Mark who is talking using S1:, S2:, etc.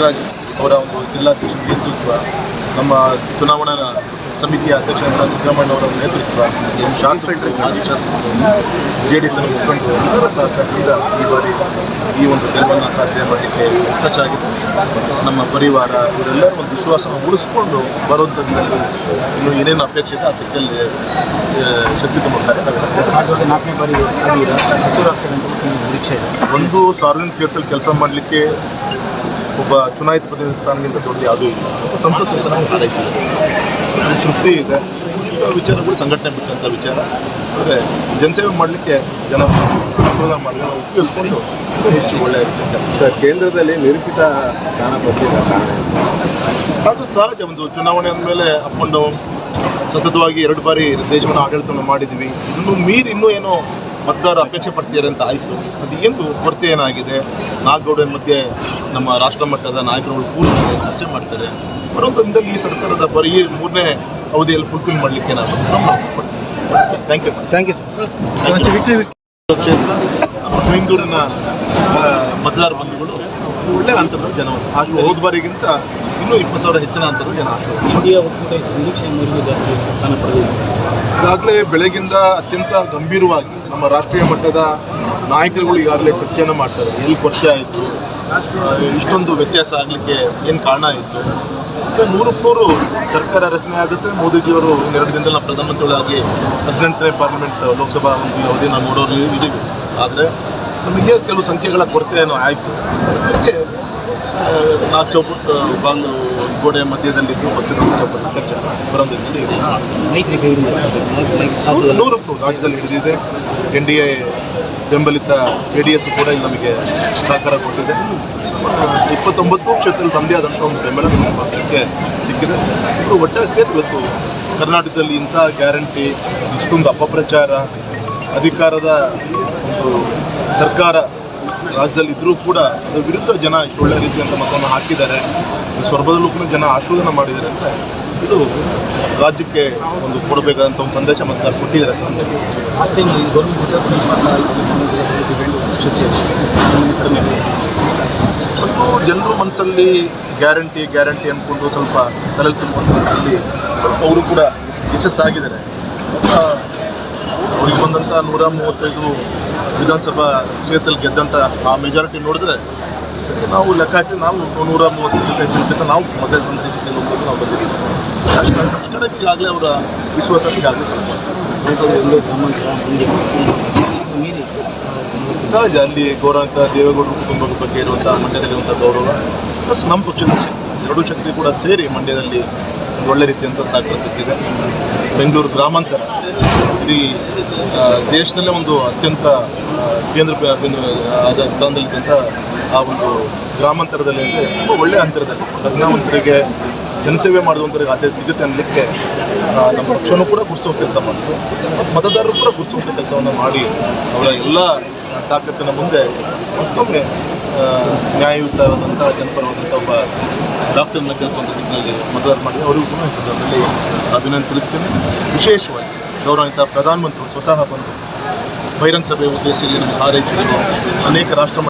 S1: ನಾಗರಾಜ್ ಅವರ ಒಂದು ಜಿಲ್ಲಾಧ್ಯಕ್ಷ ನೇತೃತ್ವ ನಮ್ಮ ಚುನಾವಣಾ ಸಮಿತಿಯ ಅಧ್ಯಕ್ಷ ಸಿದ್ದರಾಮಯ್ಯ ಅವರ ನೇತೃತ್ವ ಶಾಸಕರು ಮಾಜಿ ಶಾಸಕರು ಜೆ ಡಿ ಎಸ್ ಮುಖಂಡರು ಎಲ್ಲರ ಸಹಕಾರದಿಂದ ಈ ಬಾರಿ ಈ ಒಂದು ಗೆಲುವನ್ನು ಸಾಧ್ಯ ಮಾಡಲಿಕ್ಕೆ ಖರ್ಚಾಗಿದೆ ನಮ್ಮ ಪರಿವಾರ ಇವರೆಲ್ಲರ ಒಂದು ವಿಶ್ವಾಸವನ್ನು ಉಳಿಸ್ಕೊಂಡು ಬರುವಂಥದ್ದಲ್ಲಿ ಇನ್ನು ಏನೇನು ಅಪೇಕ್ಷೆ ಇದೆ ಅದಕ್ಕೆ ಶಕ್ತಿ ತುಂಬುತ್ತಾರೆ
S2: ಒಂದು
S1: ಸಾರ್ವಜನಿಕ ಕ್ಷೇತ್ರದಲ್ಲಿ ಕೆಲಸ ಮಾಡಲಿಕ್ಕೆ ಒಬ್ಬ ಚುನಾಯಿತ ಪ್ರತಿನಿಧಿ ಸ್ಥಾನಗಿಂತ ದೊಡ್ಡ ಯಾವುದೂ ಇಲ್ಲ. ಸಂಸತ್ ಸದಸ್ಯನ ಹಾರೈಸಿದೆ ತೃಪ್ತಿ ಇದೆ. ಇಂಥ ಕೂಡ ಸಂಘಟನೆ ಬಿಟ್ಟಂಥ ವಿಚಾರ. ಆದರೆ ಜನಸೇವೆ ಮಾಡಲಿಕ್ಕೆ ಜನ ಮಾಡಿ ಉಪಯೋಗಿಸ್ಕೊಂಡು ಹೆಚ್ಚು ಒಳ್ಳೆಯ ಕೆಲಸ
S3: ಕೇಂದ್ರದಲ್ಲಿ ನಿರೂಪಿತ ಸ್ಥಾನ ಬರ್ತಿಲ್ಲ ಕಾರಣ
S1: ಅದು ಸಹಜ. ಒಂದು ಚುನಾವಣೆ ಅಂದಮೇಲೆ ಅಪ್ ಡೌನ್. ಸತತವಾಗಿ ಎರಡು ಬಾರಿ ದೇಶವನ್ನು ಆಡಳಿತವನ್ನು ಮಾಡಿದ್ವಿ ಇನ್ನೂ ಮೀರಿ ಇನ್ನೂ ಏನೋ ಮತದಾರ ಅಪೇಕ್ಷೆ ಪಡ್ತೀರಿ ಅಂತ ಆಯಿತು. ಅದು ಏನು ಕೊರತೆ ಏನಾಗಿದೆ ನಾಗೌಡ ಮಧ್ಯೆ ನಮ್ಮ ರಾಷ್ಟ್ರ ಮಟ್ಟದ ನಾಯಕರುಗಳು ಕೂರ್ತಾರೆ ಚರ್ಚೆ ಮಾಡ್ತಾರೆ. ಬರುವಂಥದ್ದಲ್ಲಿ ಈ ಸರ್ಕಾರದ ಬರೀ ಮೂರನೇ ಅವಧಿಯಲ್ಲಿ ಫುಲ್ಫಿಲ್ ಮಾಡಲಿಕ್ಕೆ ನಾನು thank you
S2: thank you sir victory
S1: ಕ್ಷೇತ್ರ ಆ, ಮತದಾರ ಬಂಧುಗಳು ಒಳ್ಳೆ ಅಂತರದ ಜನ. ಆಶು ಹೋದ ಬಾರಿಗಿಂತ ಇನ್ನೂ ಇಪ್ಪತ್ತು ಸಾವಿರ ಹೆಚ್ಚಿನ ಅಂತರದ ಜನ. ಆಶು
S2: ಇಂಡಿಯಾ ಒಕ್ಕೂಟ ನಿರೀಕ್ಷೆ ಜಾಸ್ತಿ ಸ್ಥಾನ ಪಡೆದಿದೆ.
S1: ಈಗಾಗಲೇ ಬೆಳಗಿಂದ ಅತ್ಯಂತ ಗಂಭೀರವಾಗಿ ನಮ್ಮ ರಾಷ್ಟ್ರೀಯ ಮಟ್ಟದ ನಾಯಕರುಗಳು ಈಗಾಗಲೇ ಚರ್ಚೆಯನ್ನು ಮಾಡ್ತಾರೆ. ಎಲ್ಲಿ ಕೊರತೆ ಆಯಿತು? ಇಷ್ಟೊಂದು ವ್ಯತ್ಯಾಸ ಆಗಲಿಕ್ಕೆ ಏನು ಕಾರಣ ಆಯಿತು? ನೂರಕ್ಕೆ ನೂರು ಸರ್ಕಾರ ರಚನೆ ಆಗುತ್ತೆ. ಮೋದಿಜಿಯವರು ಎರಡು ದಿನದಲ್ಲಿ ನಾವು ಪ್ರಧಾನಮಂತ್ರಿಗಳಾಗಿ ಹದಿನೆಂಟನೇ ಪಾರ್ಲಿಮೆಂಟ್, ಲೋಕಸಭಾ ಒಂದು ಅವಧಿ ನಾವು ನೋಡೋರು ಇದ್ದೀವಿ. ಆದರೆ ನಮಗೆ ಕೆಲವು ಸಂಖ್ಯೆಗಳ ಕೊರತೆ ಏನೋ ಆಯಿತು. ಅದಕ್ಕೆ ನಾಲ್ಕು ಚೌಪಟ್ಟು ಬಾಗಿಲು ಗೋಡೆ ಮಧ್ಯದಲ್ಲಿದ್ದು ಪಕ್ಷದ ಚೌಪಟ್ಟು ಚರ್ಚೆ ಬರೋದ್ರಲ್ಲಿ
S2: ಮೈತ್ರಿ ಕೈಯಿಂದ
S1: ನೂರು ನೂರು ನೂರು ರಾಜ್ಯದಲ್ಲಿ ಹಿಡಿದಿದೆ. ಎನ್ ಡಿ ಎ ಬೆಂಬಲಿತ ಎ ಡಿ ಎಸ್ ಕೂಡ ಇಲ್ಲಿ ನಮಗೆ ಸಹಕಾರ ಕೊಟ್ಟಿದೆ. ಇಪ್ಪತ್ತೊಂಬತ್ತು ಕ್ಷೇತ್ರದಲ್ಲಿ ತಂದೇ ಆದಂಥ ಒಂದು ಬೆಂಬಲ ನಮ್ಮ ಪಕ್ಷಕ್ಕೆ ಸಿಕ್ಕಿದೆ. ಇವರು ಒಟ್ಟಾಗಿ ಸೇರಿ ಇವತ್ತು ಕರ್ನಾಟಕದಲ್ಲಿ ಇಂಥ ಗ್ಯಾರಂಟಿ ಇಷ್ಟೊಂದು ಅಪಪ್ರಚಾರ ಅಧಿಕಾರದ ಒಂದು ಸರ್ಕಾರ ರಾಜ್ಯದಲ್ಲಿ ಇದ್ದರೂ ಕೂಡ ಅದರ ವಿರುದ್ಧ ಜನ ಇಷ್ಟು ಒಳ್ಳೆ ರೀತಿಯಂತ ಮತವನ್ನು ಹಾಕಿದ್ದಾರೆ. ಸ್ವರ್ಭದಲ್ಲೂ ಕೂಡ ಜನ ಆಶೀರ್ವಾದ ಮಾಡಿದ್ದಾರೆ ಅಂದರೆ ಇದು ರಾಜ್ಯಕ್ಕೆ ಒಂದು ಕೊಡಬೇಕಾದಂಥ ಒಂದು ಸಂದೇಶ ಮತ್ತು ಕೊಟ್ಟಿದ್ದಾರೆ. ಒಂದು ಜನರು ಮನಸ್ಸಲ್ಲಿ ಗ್ಯಾರಂಟಿ ಗ್ಯಾರಂಟಿ ಅಂದ್ಕೊಂಡು ಸ್ವಲ್ಪ ತಲೆ ತುಂಬಲ್ಲಿ ಸ್ವಲ್ಪ ಅವರು ಕೂಡ ಯಶಸ್ಸಾಗಿದ್ದಾರೆ. ಅವ್ರಿಗೆ ಬಂದಂಥ ನೂರ ಮೂವತ್ತೈದು ವಿಧಾನಸಭಾ ಕ್ಷೇತ್ರದಲ್ಲಿ ಗೆದ್ದಂಥ ಆ ಮೆಜಾರಿಟಿ ನೋಡಿದ್ರೆ ಸರಿ ನಾವು ಲೆಕ್ಕ ಹಾಕಿ ನಾವು ನೂರ ಕ್ಷೇತ್ರ ನಾವು ಸಂಧಿ ಒಂದು ಲೋಕಸಭೆ ನಾವು ಬಂದಿದ್ದೀವಿ. ಈಗಾಗಲೇ ಅವರ
S2: ವಿಶ್ವಾಸಕ್ಕೆ ಮಂಡ್ಯ
S1: ಸಹಜ, ಅಲ್ಲಿ ಗೌರವಾಂತ ದೇವೇಗೌಡರ ಕುಟುಂಬದ ಬಗ್ಗೆ ಇರುವಂಥ ಮಂಡ್ಯದಲ್ಲಿರುವಂಥ ಗೌರವ, ಪ್ಲಸ್ ನಮ್ಮ ಪಕ್ಷದ ಶಕ್ತಿ, ಎರಡೂ ಶಕ್ತಿ ಕೂಡ ಸೇರಿ ಮಂಡ್ಯದಲ್ಲಿ ಒಳ್ಳೆ ರೀತಿಯಂತ ಸಹಕಾರ ಸಿಕ್ಕಿದೆ. ಬೆಂಗಳೂರು ಗ್ರಾಮಾಂತರ. ಇಡೀ ದೇಶದಲ್ಲೇ ಒಂದು ಅತ್ಯಂತ ಕೇಂದ್ರ ಆದ ಸ್ಥಾನದಲ್ಲಿದ್ದಂಥ ಆ ಒಂದು ಗ್ರಾಮಾಂತರದಲ್ಲಿ ಅಂದರೆ ತುಂಬ ಒಳ್ಳೆಯ ಅಂತರದಲ್ಲಿ. ಪ್ರಜ್ಞಾವಂತರಿಗೆ ಜನಸೇವೆ ಮಾಡುವಂಥವ್ರಿಗೆ ಆದ್ಯತೆ ಸಿಗುತ್ತೆ ಅನ್ನಲಿಕ್ಕೆ ನಮ್ಮ ಪಕ್ಷನೂ ಕೂಡ ಗುರುತಿಸೋ ಕೆಲಸ ಮಾಡಿತು. ಮತ್ತು ಮತದಾರರು ಕೂಡ ಗುರುತಿಸುವಂಥ ಕೆಲಸವನ್ನು ಮಾಡಿ, ಅವರ ಎಲ್ಲ ತಾಕತ್ತಿನ ಮುಂದೆ ಮತ್ತೊಮ್ಮೆ ನ್ಯಾಯಯುತವಾದಂಥ ಜನಪರವಾದಂಥ ಒಬ್ಬ ಡಾಕ್ಟರ್ನ ಕೆಲಸವನ್ನು ನಿಟ್ಟಿನಲ್ಲಿ ಮತದಾರ ಮಾಡಿ, ಅವರಿಗೂ ಕೂಡ ಈ ಸಂದರ್ಭದಲ್ಲಿ ಅಭಿನಂದನೆ ತಿಳಿಸ್ತೇನೆ. ವಿಶೇಷವಾಗಿ ಗೌರವಾನ್ವಿತ ಪ್ರಧಾನಮಂತ್ರಿಗಳು ಸ್ವತಃ ಬಂದು ಬಹಿರಂಗ ಸಭೆ ಉದ್ದೇಶಿಸಿ ಹಾರೈಸಿದರು. ಅನೇಕ ರಾಷ್ಟ್ರ